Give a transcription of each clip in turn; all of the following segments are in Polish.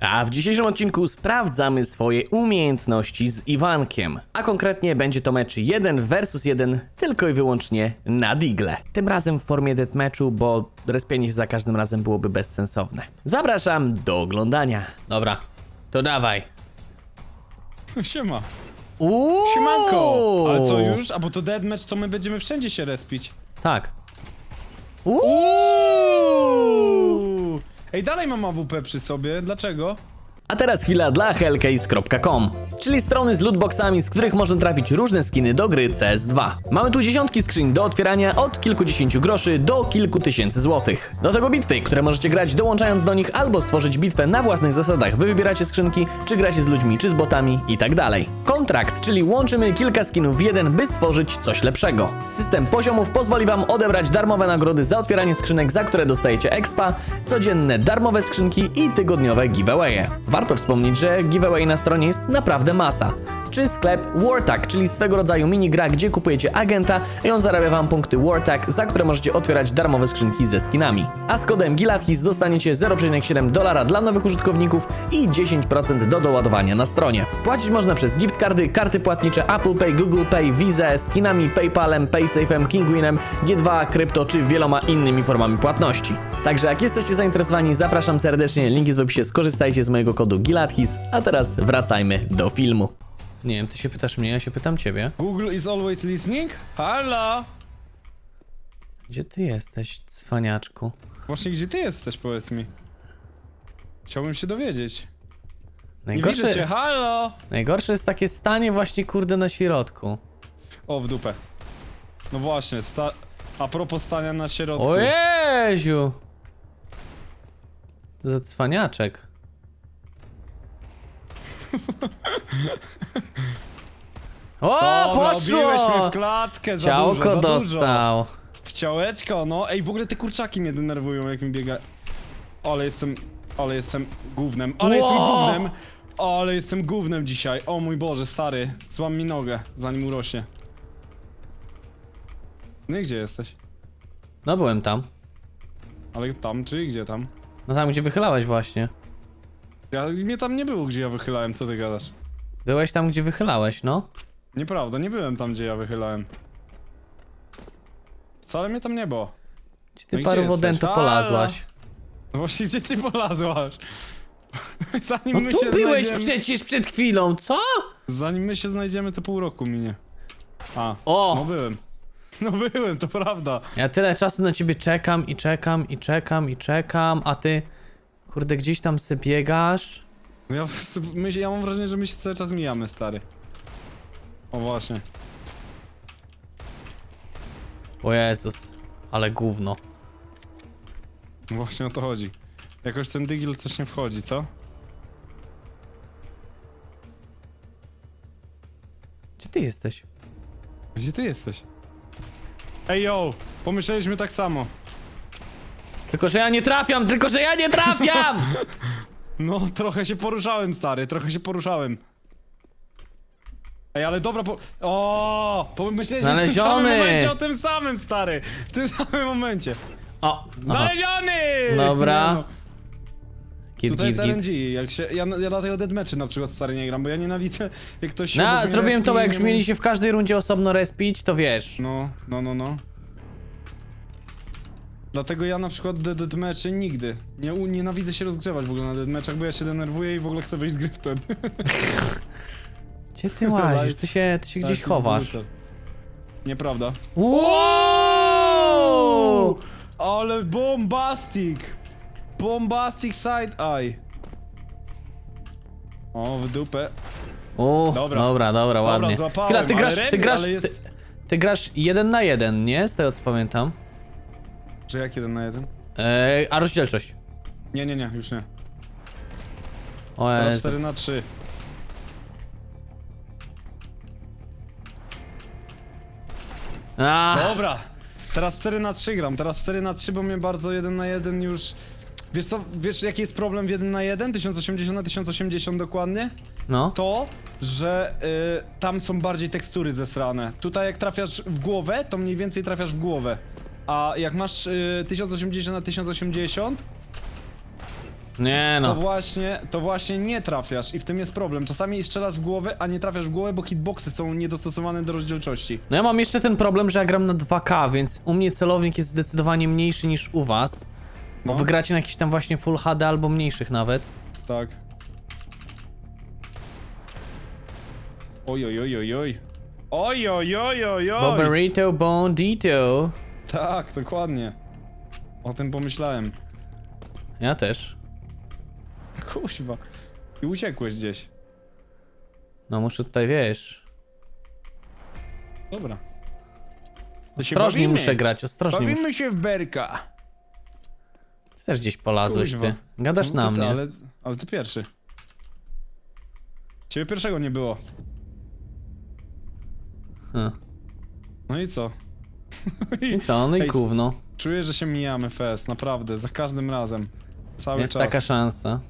A w dzisiejszym odcinku sprawdzamy swoje umiejętności z Iwankiem. A konkretnie będzie to mecz 1 versus 1 tylko i wyłącznie na digle. Tym razem w formie deathmatchu, bo respienie się za każdym razem byłoby bezsensowne. Zapraszam do oglądania. Dobra, to dawaj. Siema. Uuu! Siemanko! Ale co już? A bo to deathmatch, to my będziemy wszędzie się respić. Tak. Uuu! Ej, dalej mam AWP przy sobie. Dlaczego? A teraz chwila dla hellcase.com, czyli strony z lootboxami, z których można trafić różne skiny do gry CS2. Mamy tu dziesiątki skrzyń do otwierania od kilkudziesięciu groszy do kilku tysięcy złotych. Do tego bitwy, które możecie grać dołączając do nich albo stworzyć bitwę na własnych zasadach. Wy wybieracie skrzynki, czy gracie z ludźmi, czy z botami i tak dalej. Kontrakt, czyli łączymy kilka skinów w jeden, by stworzyć coś lepszego. System poziomów pozwoli wam odebrać darmowe nagrody za otwieranie skrzynek, za które dostajecie expa, codzienne darmowe skrzynki i tygodniowe giveawaye. Warto wspomnieć, że giveaway na stronie jest naprawdę masa. Czy sklep Wartag, czyli swego rodzaju minigra, gdzie kupujecie agenta i on zarabia wam punkty Wartag, za które możecie otwierać darmowe skrzynki ze skinami. A z kodem GILATHIS dostaniecie 0,7 dolara dla nowych użytkowników i 10% do doładowania na stronie. Płacić można przez gift cardy, karty płatnicze Apple Pay, Google Pay, Visa, skinami PayPalem, PaySafe'em, Kingwinem, G2, krypto czy wieloma innymi formami płatności. Także jak jesteście zainteresowani, zapraszam serdecznie, link jest w opisie, skorzystajcie z mojego kodu GILATHIS, a teraz wracajmy do filmu. Nie wiem, ty się pytasz mnie, ja się pytam ciebie. Google is always listening? Halo! Gdzie ty jesteś, cwaniaczku? Właśnie gdzie ty jesteś, powiedz mi? Chciałbym się dowiedzieć. Nie Najgorsze, widzę cię, halo! najgorsze jest takie stanie właśnie kurde na środku. O, w dupę. No właśnie, sta... a propos stania na środku. O Jeziu! Za cwaniaczek. O, Dobra, poszło! w klatkę, za Ciałko dużo, za dużo. dostał. W ciałeczko, no. Ej, w ogóle te kurczaki mnie denerwują, jak mi biega. Ale jestem, ale jestem gównem, ale jestem Ło! gównem. Ale jestem gównem dzisiaj. O mój Boże, stary. Złam mi nogę, zanim urośnie. No i gdzie jesteś? No byłem tam. Ale tam, czy gdzie tam? No tam, gdzie wychylałeś właśnie. Ja, mnie tam nie było, gdzie ja wychylałem, co ty gadasz? Byłeś tam, gdzie wychylałeś, no. Nieprawda, nie byłem tam, gdzie ja wychylałem. Wcale mnie tam nie było. Gdzie ty No i paru gdzie wodentu jesteś? polazłaś. No właśnie, gdzie ty polazłaś? Zanim No my tu się byłeś znajdziemy... przecież przed chwilą, co? Zanim my się znajdziemy, to pół roku minie. A, O! no byłem. No byłem, to prawda. Ja tyle czasu na ciebie czekam i czekam i czekam i czekam, a ty... Kurde, gdzieś tam se biegasz. Ja, my, się- ja mam wrażenie, że my się cały czas mijamy, stary. O właśnie. O Jezus, ale gówno. No Właśnie o to chodzi. Jakoś ten digil coś nie wchodzi, co? Gdzie ty jesteś? Gdzie ty jesteś? Ej yo! Pomyśleliśmy tak samo. Tylko, że ja nie trafiam, tylko, że ja nie trafiam! No, trochę się poruszałem, stary, trochę się poruszałem. Ej, ale dobra, po... O, Pomyśleliśmy w tym Znaleziony! samym momencie o tym samym, stary! W tym samym momencie. O, aha. Znaleziony! Dobra. Nie, no. Git, Tutaj git, jest git. RNG, jak się, ja, ja dlatego deadmatchy na przykład stary nie gram, bo ja nienawidzę jak ktoś się No, obok mnie zrobiłem to, bo respi jak i już nie mieli się w każdej rundzie osobno respić, to wiesz. No, no, no, no. Dlatego ja na przykład de- deadmatchy nigdy. Nie, u- nienawidzę się rozgrzewać w ogóle na deadmatchach, bo ja się denerwuję i w ogóle chcę wyjść z gry wtedy. Gdzie ty łazisz? Ty się, ty się gdzieś Tak, chowasz. Nieprawda. Wow! Ale bombastic! Bombastic side eye. O, w dupę. O, Dobra. dobra, dobra, ładnie. złapałem, Chwila, ty ale grasz, ty remis, grasz, ale ty, ty grasz jeden na jeden, nie? Z tego co pamiętam. Że jak jeden na jeden? Eee, a rozdzielczość. Nie, nie, nie, już nie. O Teraz Jezu. 4 na 3. A, Dobra. Teraz 4 na 3 gram, teraz 4 na 3, bo mnie bardzo 1 na 1 już... Wiesz co, wiesz jaki jest problem w 1 na 1? 1080 na 1080 dokładnie? no. To, że y, tam są bardziej tekstury zesrane. Tutaj jak trafiasz w głowę, to mniej więcej trafiasz w głowę. A jak masz y, 1080 na 1080, Nie to no. właśnie, to właśnie nie trafiasz i w tym jest problem. Czasami strzelasz w głowę, a nie trafiasz w głowę, bo hitboxy są niedostosowane do rozdzielczości. No ja mam jeszcze ten problem, że ja gram na 2K, więc u mnie celownik jest zdecydowanie mniejszy niż u was. Bo No. wy gracie na jakiś tam właśnie Full HD albo mniejszych nawet. Tak. Oj, oj, oj, oj, oj. Oj, oj, oj, oj, oj. Boberito Bondito. Tak, dokładnie. O tym pomyślałem. Ja też. Kuźwa. I uciekłeś gdzieś. No muszę tutaj, wiesz... Dobra. To się Ostrożnie bawimy. muszę grać, ostrożnie muszę. Bawimy się w berka. Ty też gdzieś polazłeś, Kuźwa. ty. Gadasz No na to ty, mnie. Ale, ale ty pierwszy. Ciebie pierwszego nie było. Hm. No i co? I co? No i Ej, gówno. Czuję, że się mijamy fest, naprawdę, za każdym razem. Cały Jest czas. taka szansa.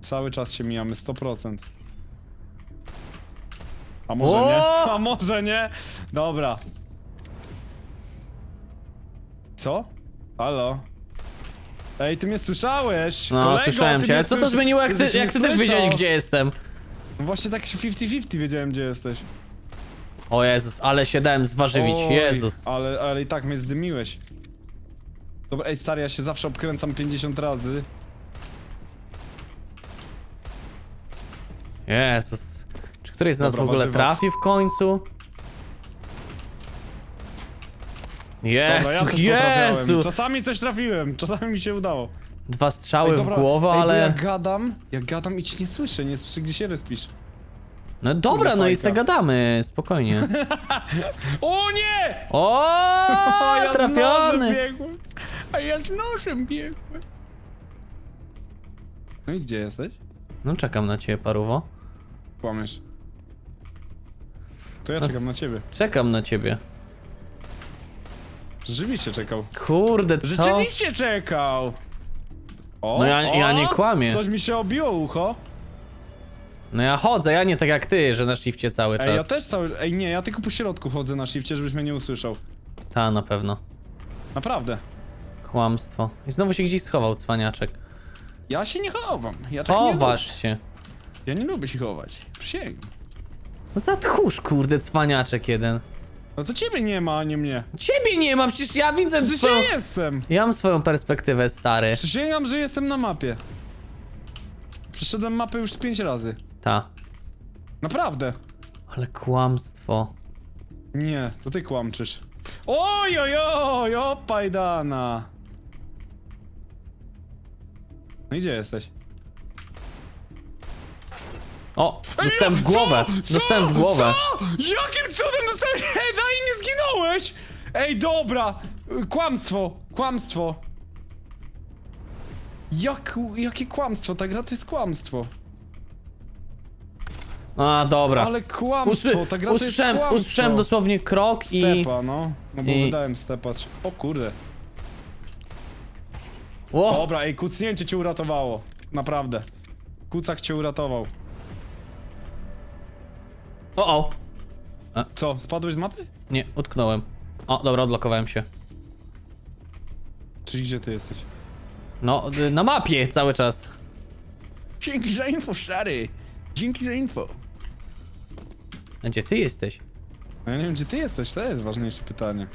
Cały czas się mijamy, 100%. A może O! nie? A może nie? Dobra. Co? Halo? Ej, ty mnie słyszałeś! No, Kolego, słyszałem ty cię. mnie Ale co to słyszy- zmieniło, jak ty, mnie jak ty też słyszał? wiedziałeś, gdzie jestem? No Właśnie tak się 50-50 wiedziałem, gdzie jesteś. O Jezus, ale się dałem zwarzywić. Oj, Jezus. Ale, ale i tak mnie zdymiłeś. Dobra, ej stary, ja się zawsze obkręcam 50 razy. Jezus. Czy któryś z nas Dobra, w ogóle warzywa. trafi w końcu? Jezu, Dobra, ja też potrafiałem. Jezu! Czasami coś trafiłem, czasami mi się udało. Dwa strzały Ej, w dobra, głowę, ej, bo ale... ja gadam, ja gadam i cię nie słyszę, nie słyszę gdzie się respisz. No dobra, no i fajka. se gadamy, spokojnie. O nie! O, ja z nożem trafiony! biegłem. A ja z nożem biegłem. No i gdzie jesteś? No czekam na ciebie, paruwo. Kłamiesz. To ja czekam na ciebie. Czekam na ciebie. Rzeczywiście czekał. Kurde, co? Rzeczywiście czekał! O, No ja- ja nie kłamię. Coś mi się obiło ucho. No ja chodzę, ja nie tak jak ty, że na shifcie cały czas. Ej, ja też cały... Ej, nie, ja tylko po środku chodzę na shifcie, żebyś mnie nie usłyszał. Ta, na pewno. Naprawdę. Kłamstwo. I znowu się gdzieś schował, cwaniaczek. Ja się nie chowam. Ja tak nie lubię. Chowasz się. Ja nie lubię się chować. Przysięgam. Co za tchórz, kurde, cwaniaczek jeden. No to ciebie nie ma, a nie mnie. Ciebie nie mam, przecież ja widzę Przecież swoją... ja jestem. Ja mam swoją perspektywę, stary. Przysięgam, że jestem na mapie. Przeszedłem mapę już z pięć razy. Ta. Naprawdę. Ale kłamstwo. Nie, to ty kłamczysz. Oj, oj, oj, opajdana. No i gdzie jesteś? O, dostałem w głowę. Co? Dostałem w głowę. Co? Jakim cudem dostałeś heada i nie zginąłeś? Ej, dobra! Kłamstwo, kłamstwo. Jak, jakie kłamstwo? Ta gra to jest kłamstwo. A, dobra. Ale kłamstwo, ta gra to jest usłyszałem, kłamstwo. usłyszałem dosłownie krok i... Stepa, no. No bo i- wydałem stepa. O kurde. O, Dobra, ej, kucnięcie cię uratowało. Naprawdę. Kucak cię uratował. o, o. Co, spadłeś z mapy? Nie, utknąłem. O, dobra, odblokowałem się. Czyli gdzie ty jesteś? No, y, na mapie cały czas. Dzięki za info, stary. Dzięki za info. A Gdzie ty jesteś? No ja nie wiem, gdzie ty jesteś, to jest ważniejsze pytanie.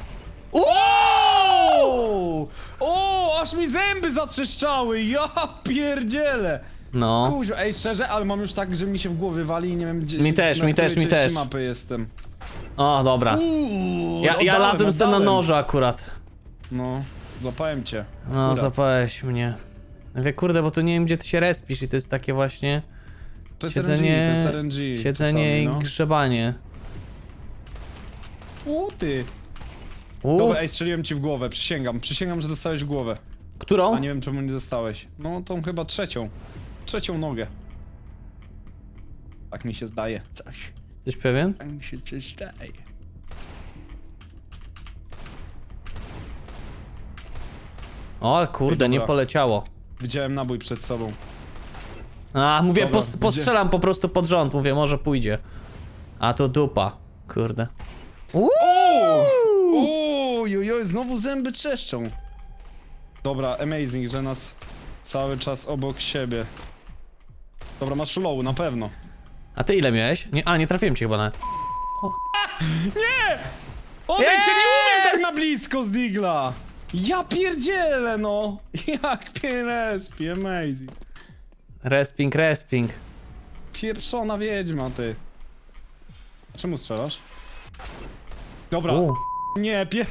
O! O! Aż mi zęby zatrzeszczały, ja pierdzielę! No. Kuźwa, ej, szczerze, ale mam już tak, że mi się w głowie wali i nie wiem gdzie... Mi też, na mi której też, mi części też. mapy jestem. O, dobra. Uuu, Ja, ja oddałem, lazłem sobie na oddałem. noże akurat. No, złapałem cię. No, Akurat. zapałeś mnie. Wie, kurde, bo tu nie wiem, gdzie ty się respisz i to jest takie właśnie To jest siedzenie, RNG, to jest RNG. siedzenie i czasami, no. grzebanie. U, ty. Dobra, ej, strzeliłem ci w głowę, przysięgam, przysięgam, że dostałeś w głowę. którą? A nie wiem, czemu nie dostałeś. No, tą chyba trzecią. Trzecią nogę. Tak mi się zdaje, coś. Jesteś pewien? Tak mi się coś zdaje. O, kurde, Ej, nie poleciało. Widziałem nabój przed sobą. A, mówię, Dobra, pos, postrzelam po prostu pod rząd, mówię, może pójdzie. A to dupa, kurde. Uuu! Uuu, oj, oj, znowu zęby trzeszczą. Dobra, amazing, że nas cały czas obok siebie. Dobra, masz low, na pewno. A ty ile miałeś? Nie, a, nie trafiłem cię chyba nawet. Odejdź się, nie umiem tak na blisko z Digla! Ja pierdzielę, no! Jak pierespi, amazing. Resping, resping. Pieprzona wiedźma, ty. Czemu strzelasz? Dobra, U. nie, pierw...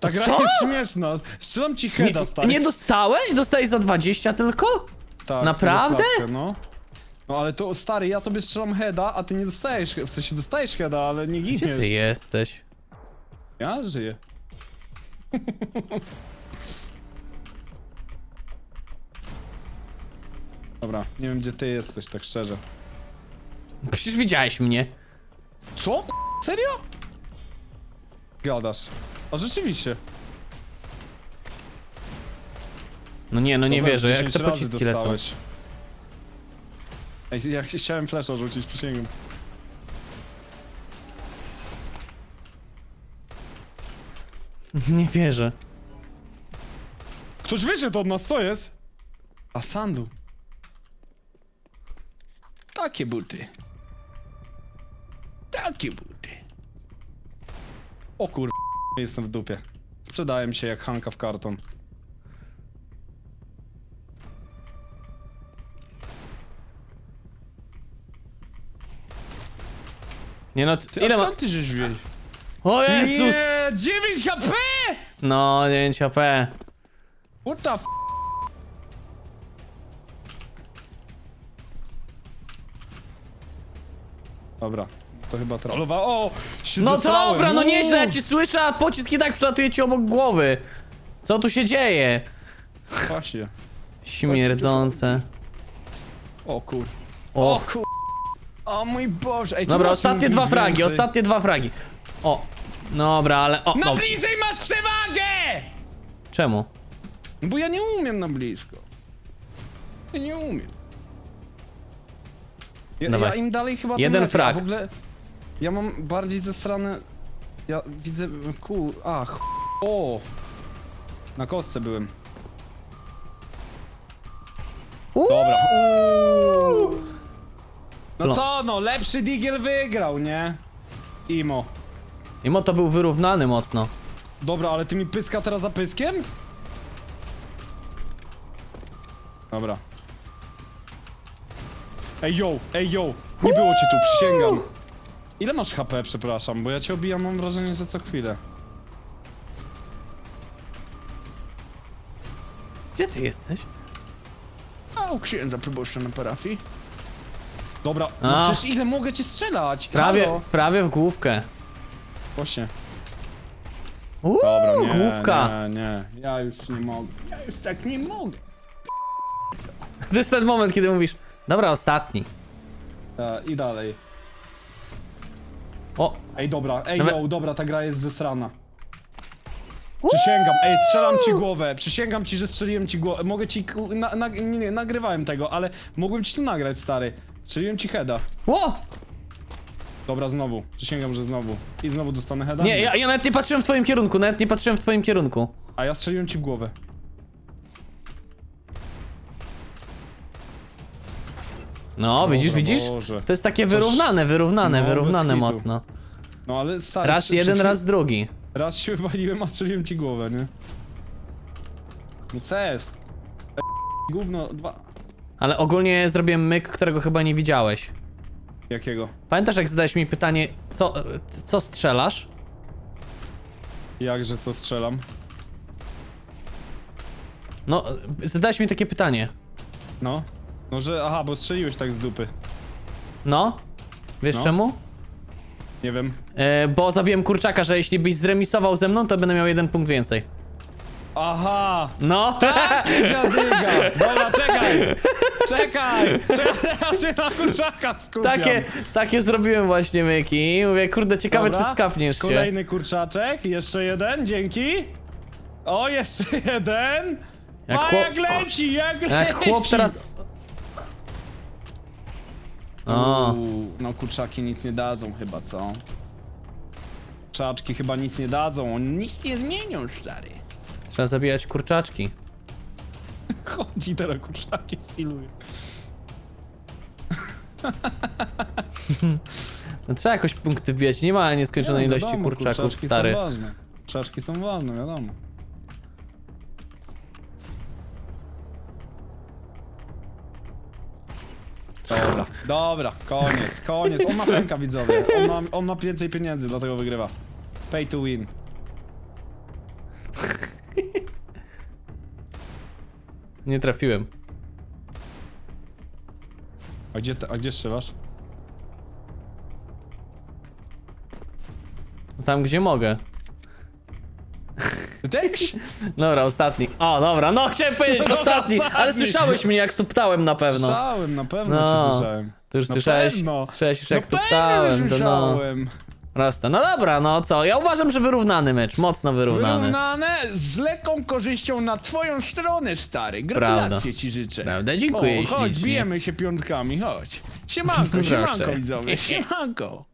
Ta gra Co? jest śmieszna. Strzelam ci heada, Nie, stary. nie dostałeś? Dostałeś za 20 tylko? tak, naprawdę? za klatkę, no. No ale to, stary, ja tobie strzelam heada, a ty nie dostajesz, w sensie dostajesz heada, ale nie Gdzie giniesz. ty jesteś? Ja żyję. Dobra, nie wiem gdzie ty jesteś, tak szczerze. Przecież widziałeś mnie. Co? Serio? Gadasz. A rzeczywiście. No nie, no nie Dobra, wierzę, jak 10 te razy pociski lecą. dostałeś. Ej, ja chciałem flesza rzucić, przysięgam. Nie wierzę. Ktoś wyszedł od nas, co jest? A Sandu. Takie buty. Takie buty. O kur... Jestem w dupie. Sprzedałem się jak Hanka w karton. Nie no, Ty, ile ma... ty żeś wiedział? O Jezus! Nie, 9 HP! No, 9 HP. What the f... Dobra, to chyba trollowa. O! Się No zesrałem. dobra, no Uuu. nieźle, ja ci słyszę, a pocisk i tak przelatuje ci obok głowy. Co tu się dzieje? Właśnie. Śmierdzące. O kur... O, O kur... O mój Boże. Ej, dobra, czemu ostatnie masz dwa mówić fragi, więcej? ostatnie dwa fragi. O, dobra, ale... O, Na no. bliżej masz przewagę! Czemu? No bo ja nie umiem na blisko. Ja nie umiem. Ja, Dawaj. ja im dalej chyba tym Jeden lepiej, frag. A w ogóle ja mam bardziej zesrane... Ja widzę... Ku... Ach... O! Na kostce byłem. Uuu. Dobra. Uuu. No co no, lepszy Digiel wygrał, nie? Imo. Mimo to był wyrównany mocno. Dobra, ale ty mi pyska teraz za pyskiem? Dobra. Ej yo, ej yo, nie było cię tu, przysięgam. Ile masz HP, przepraszam, bo ja cię obijam, mam wrażenie, że co chwilę. Gdzie ty jesteś? A u księdza proboszcza na parafii. Dobra, no A. przecież ile mogę cię strzelać? Prawie, Halo? prawie w główkę. Właśnie. Uuu, Dobra, nie, główka. nie, nie, ja już nie mogę. Ja już tak nie mogę. To jest ten moment, kiedy mówisz, dobra, ostatni. E, I dalej. O, Ej, dobra, ej, Nawet- yo, dobra, ta gra jest zesrana. Przysięgam, ej, strzelam ci głowę, przysięgam ci, że strzeliłem ci głowę. Mogę ci, ku- na, na, nie, nie, nagrywałem tego, ale mogłem ci to nagrać, stary. Strzeliłem ci heada. o! Dobra, znowu, przysięgam, że znowu. I znowu dostanę heada? Nie, ja, ja nawet nie patrzyłem w twoim kierunku, nawet nie patrzyłem w twoim kierunku. A ja strzeliłem ci w głowę. No, widzisz, Dobra, widzisz? Boże. To jest takie Coś- wyrównane, wyrównane, No, bez wyrównane kitu. mocno. No ale stary... Raz jeden, raz drugi. Raz się wywaliłem, a strzeliłem ci głowę, nie? No co jest? E, Gówno, dwa... Ale ogólnie zrobiłem myk, którego chyba nie widziałeś. Jakiego? Pamiętasz, jak zadałeś mi pytanie, co, co strzelasz? Jakże co strzelam? No, zadałeś mi takie pytanie. No. No, że... Aha, bo strzeliłeś tak z dupy. No? Wiesz No. czemu? Nie wiem. E, bo zabiłem kurczaka, że jeśli byś zremisował ze mną, to będę miał jeden punkt więcej. Aha! No! Dziadyga! Dobra, czekaj! Czekaj! Teraz się na kurczaka skupiam. takie, takie zrobiłem właśnie myki. Mówię, kurde, ciekawe Dobra. czy skapniesz się. Kolejny kurczaczek, jeszcze jeden, dzięki. O, jeszcze jeden. Jak A chłop- jak leci, jak leci! Jak chłop teraz... O, Uuu, no kurczaki nic nie dadzą chyba, co? Kurczaczki chyba nic nie dadzą, oni nic nie zmienią, stary. trzeba zabijać kurczaczki. Chodzi teraz kurczaki styluje. No, trzeba jakoś punkty wbijać, nie ma nieskończonej Nie, ilości kurczaków, kurczaczki stary. są ważne. Kurczaczki są ważne, wiadomo. Dobra, dobra, koniec, koniec. On ma pęka, widzowie. On ma, on ma więcej pieniędzy, dlatego wygrywa. Pay to win. Nie trafiłem. A gdzie, te, a gdzie strzelasz? Tam gdzie mogę. Też? Dobra, ostatni. O, dobra, no chciałem powiedzieć Dobra, ostatni, ale ostatni. słyszałeś mnie jak tuptałem na pewno. Słyszałem, na pewno No. cię słyszałem. To już Na słyszałeś, pewno. słyszałeś już jak no pewnie, tuptałem, że to no. słyszałem. Rasta. No dobra, no co? Ja uważam, że wyrównany mecz, mocno wyrównany. Wyrównane z lekką korzyścią na twoją stronę, stary. Gratulacje Prawda. ci życzę. Prawda, dziękuję o, chodź, ślicznie. bijemy się piątkami, chodź. Siemanko, Proszę. siemanko widzowie, siemanko.